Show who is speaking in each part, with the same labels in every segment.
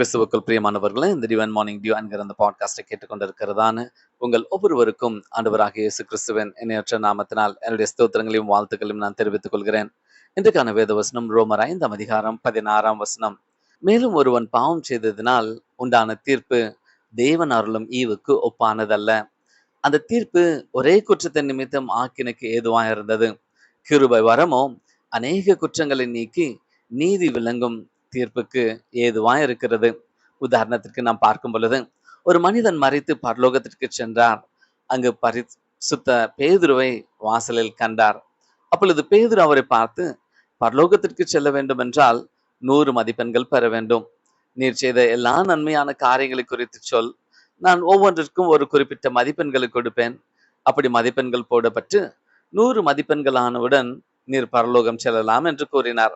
Speaker 1: கிறிஸ்துவுக்குள் பிரியமானவர்களே இந்த டிவன் மார்னிங் டியூ என்கிற அந்த பாட்காஸ்டை கேட்டுக்கொண்டிருக்கிறதான உங்கள் ஒவ்வொருவருக்கும் ஆண்டவராக இயேசு கிறிஸ்துவின் இணையற்ற நாமத்தினால் என்னுடைய ஸ்தோத்திரங்களையும் வாழ்த்துக்களையும் நான் தெரிவித்துக் கொள்கிறேன். இன்றைக்கான வேத வசனம் ரோமர் ஐந்தாம் அதிகாரம் பதினாறாம் வசனம். மேலும் ஒருவன் பாவம் செய்ததினால் உண்டான தீர்ப்பு தேவன் அருளும் ஈவுக்கு ஒப்பானதல்ல. அந்த தீர்ப்பு ஒரே குற்றத்தின் நிமித்தம் ஆக்கினுக்கு ஏதுவாக இருந்தது. கிருபை வரமோ அநேக குற்றங்களை நீக்கி நீதி விளங்கும் தீர்ப்புக்கு ஏதுவாக இருக்கிறது? உதாரணத்திற்கு நாம் பார்க்கும் பொழுது ஒரு மனிதன் மறைத்து பரலோகத்திற்கு சென்றார். அங்கு பரிசுத்த பேதுருவை வாசலில் கண்டார். அப்பொழுது பேதுரு அவரை பார்த்து பரலோகத்திற்கு செல்ல வேண்டும் என்றால் நூறு மதிப்பெண்கள் பெற வேண்டும். நீர் செய்த எல்லா நன்மையான காரியங்களை குறித்து சொல். நான் ஒவ்வொன்றிற்கும் ஒரு குறிப்பிட்ட மதிப்பெண்களை கொடுப்பேன். அப்படி மதிப்பெண்கள் போடப்பட்டு நூறு மதிப்பெண்கள் ஆனவுடன் நீர் பரலோகம் செல்லலாம் என்று கூறினார்.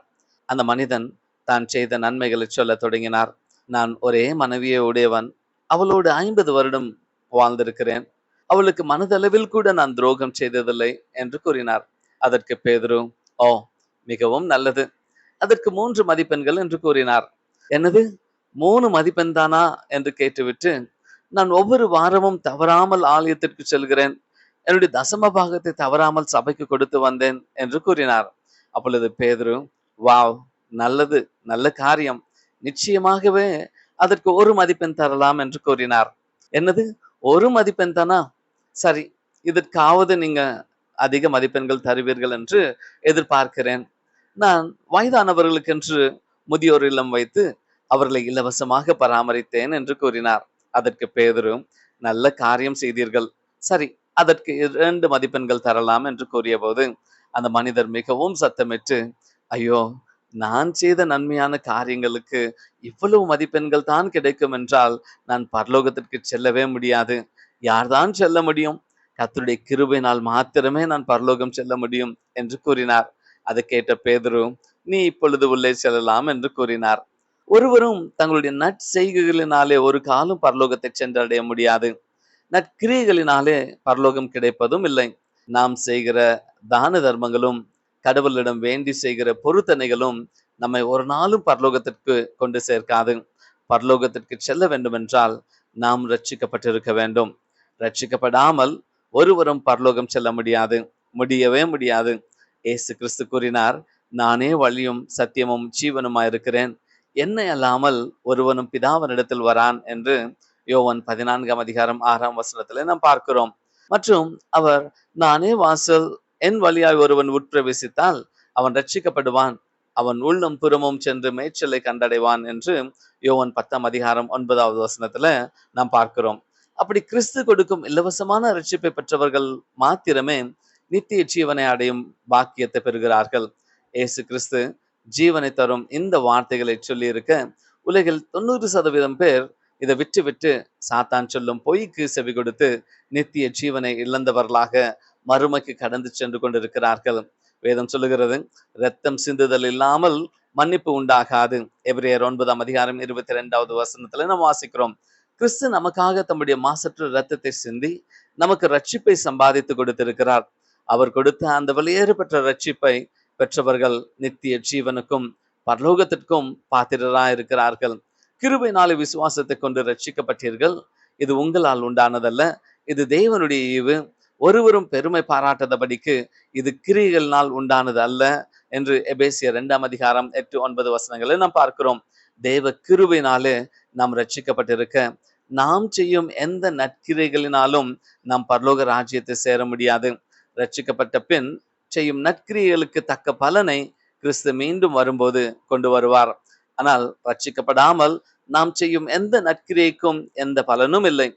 Speaker 1: அந்த மனிதன் தான் செய்த நன்மைகளை சொல்ல தொடங்கினார். நான் ஒரே மனைவியை உடையவன் அவளோடு ஐம்பது வருடம் வாழ்ந்திருக்கிறேன். அவளுக்கு மனதளவில் கூட நான் துரோகம் செய்ததில்லை என்று கூறினார். அதற்கு பேதரு ஓ மிகவும் நல்லது. அதற்கு மூன்று மதிப்பெண்கள் என்று கூறினார். என்னது? மூணு மதிப்பெண் தானா என்று கேட்டுவிட்டு நான் ஒவ்வொரு வாரமும் தவறாமல் ஆலயத்திற்கு செல்கிறேன். என்னுடைய தசம பாகத்தை தவறாமல் சபைக்கு கொடுத்து வந்தேன் என்று கூறினார். அப்பொழுது பேதுரு வாவ் நல்லது நல்ல காரியம். நிச்சயமாகவே அதற்கு ஒரு மதிப்பெண் தரலாம் என்று கூறினார். என்னது? ஒரு மதிப்பெண் தானா? சரி இதற்காவது நீங்க அதிக மதிப்பெண்கள் தருவீர்கள் என்று எதிர்பார்க்கிறேன். நான் வயதானவர்களுக்கென்று முதியோர் இல்லம் வைத்து அவர்களை இலவசமாக பராமரித்தேன் என்று கூறினார். அதற்கு பேதரும் நல்ல காரியம் செய்தீர்கள். சரி அதற்கு இரண்டு மதிப்பெண்கள் தரலாம் என்று கூறிய போது அந்த மனிதர் மிகவும் சத்தமிட்டு ஐயோ நான் செய்த நன்மையான காரியங்களுக்கு இவ்வளவு மதிப்பெண்கள் தான் கிடைக்கும் என்றால் நான் பரலோகத்திற்கு செல்லவே முடியாது. யார்தான் செல்ல முடியும்? கத்தருடைய கிருபையினால் மாத்திரமே நான் பரலோகம் செல்ல முடியும் என்று கூறினார். அதை கேட்ட பேதரு நீ இப்பொழுது உள்ளே செல்லலாம் என்று கூறினார். ஒருவரும் தங்களுடைய நற்செய்கைகளினாலே ஒரு காலம் பரலோகத்தை சென்றடைய முடியாது. நற்கிரியைகளினாலே பரலோகம் கிடைப்பதும் இல்லை. நாம் செய்கிற தான தர்மங்களும் கடவுளிடம் வேண்டி செய்கிற பொருத்தனைகளும் நம்மை ஒரு நாளும் பரலோகத்திற்கு கொண்டு சேர்க்காது. பரலோகத்திற்கு செல்ல வேண்டும் என்றால் நாம் ரட்சிக்கப்பட்டிருக்க வேண்டும். ரட்சிக்கப்படாமல் ஒருவரும் பரலோகம் செல்ல முடியாது. முடியவே முடியாது. ஏசு கிறிஸ்து கூறினார் நானே வழியும் சத்தியமும் ஜீவனுமாயிருக்கிறேன் என்னை அல்லாமல் ஒருவனும் பிதாவனிடத்தில் வரான் என்று யோவன் பதினான்காம் அதிகாரம் ஆறாம் வசனத்திலே நாம் பார்க்கிறோம். மற்றும் அவர் நானே வாசல் என் வழியாய் ஒருவன் உட்பிரவேசித்தால் அவன் ரட்சிக்கப்படுவான் அவன் உள்ளம் புறமும் சென்று மேய்ச்சலை கண்டடைவான் என்று யோவன் பத்தாம் அதிகாரம் ஒன்பதாவது வசனத்துல நாம் பார்க்கிறோம். அப்படி கிறிஸ்து கொடுக்கும் இலவசமான ரட்சிப்பை பெற்றவர்கள் மாத்திரமே நித்திய ஜீவனை அடையும் பாக்கியத்தை பெறுகிறார்கள். ஏசு கிறிஸ்து ஜீவனை தரும் இந்த வார்த்தைகளை சொல்லியிருக்க உலகில் தொண்ணூறு சதவீதம் பேர் இதை விட்டு விட்டு சாத்தான் சொல்லும் பொய்க்கு செவி கொடுத்து நித்திய ஜீவனை இழந்தவர்களாக மறுமைக்கு கடந்து சென்று கொண்டிருக்கிறார்கள். வேதம் சொல்லுகிறது ரத்தம் சிந்துதல் இல்லாமல் மன்னிப்பு உண்டாகாது. எப்ரியர் ஒன்பதாம் அதிகாரம் இருபத்தி ரெண்டாவது வசனத்துல நம்ம வாசிக்கிறோம். கிறிஸ்து நமக்காக தம்முடைய மாசற்ற ரத்தத்தை சிந்தி நமக்கு ரட்சிப்பை சம்பாதித்து கொடுத்திருக்கிறார். அவர் கொடுத்த அந்த வெளியேறு பெற்ற ரட்சிப்பை பெற்றவர்கள் நித்திய ஜீவனுக்கும் பரலோகத்திற்கும் பாத்திரராய் இருக்கிறார்கள் கிருபை நாளை விசுவாசத்தை கொண்டு ரட்சிக்கப்பட்டீர்கள் இது உங்களால் உண்டானதல்ல. இது தேவனுடைய ஈவு. ஒருவரும் பெருமை பாராட்டாதபடிக்கு இது கிரிகளினால் உண்டானது அல்ல என்று எபேசிய இரண்டாம் அதிகாரம் எட்டு ஒன்பது வசனங்களை நாம் பார்க்கிறோம். தேவ கிருவினாலே நாம் ரட்சிக்கப்பட்டிருக்க நாம் செய்யும் எந்த நற்கிரைகளினாலும் நாம் பரலோக ராஜ்யத்தை சேர முடியாது. ரட்சிக்கப்பட்ட பின் செய்யும் நற்கிரியைகளுக்கு தக்க பலனை கிறிஸ்து மீண்டும் வரும்போது கொண்டு வருவார். ஆனால் ரட்சிக்கப்படாமல் நாம் செய்யும் எந்த நற்கிரைக்கும் எந்த பலனும் இல்லை.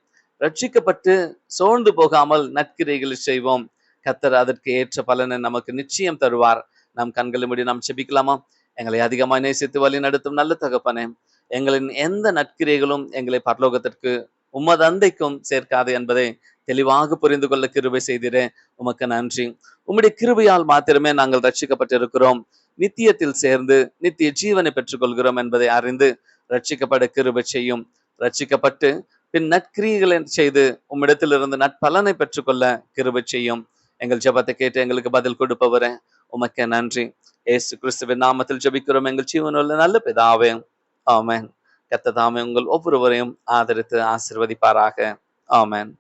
Speaker 1: ரட்சிக்கப்பட்டு சோர்ந்து போகாமல் நற்கிரைகளை செய்வோம். கத்தர் அதற்கு ஏற்ற பலனை நமக்கு நிச்சயம் தருவார். நம் கண்களை முடி நாம் செபிக்கலாமா? எங்களை அதிகமாக நேசித்து வழி நடத்தும் நல்ல தகப்பனே எங்களின் எந்த நற்கிரைகளும் எங்களை பரலோகத்திற்கு உமது அந்தைக்கும் சேர்க்காது என்பதை தெளிவாக புரிந்து கொள்ள கிருபை செய்திரே. உமக்கு நன்றி. உம்முடைய கிருபையால் மாத்திரமே நாங்கள் ரட்சிக்கப்பட்டிருக்கிறோம். நித்தியத்தில் சேர்ந்து நித்திய ஜீவனை பெற்றுக்கொள்கிறோம் என்பதை அறிந்து ரட்சிக்கப்பட கிருபை செய்யும். ரட்சிக்கப்பட்டு பின் நற்கிரியைகளை செய்து உம்மிடத்திலிருந்து நட்பலனை பெற்றுக்கொள்ள கிருபை செய்யும். எங்கள் ஜெபத்தை கேட்டு எங்களுக்கு பதில் கொடுப்பவரே உமக்கு நன்றி. ஏசு கிறிஸ்துவின் நாமத்தில் ஜெபிக்கிறோம். எங்கள் ஜீவனுள்ள நல்ல பிதாவே ஆமேன். கத்ததாமே உங்கள் ஒவ்வொருவரையும் ஆதரித்து ஆசிர்வதிப்பாராக. ஆமேன்.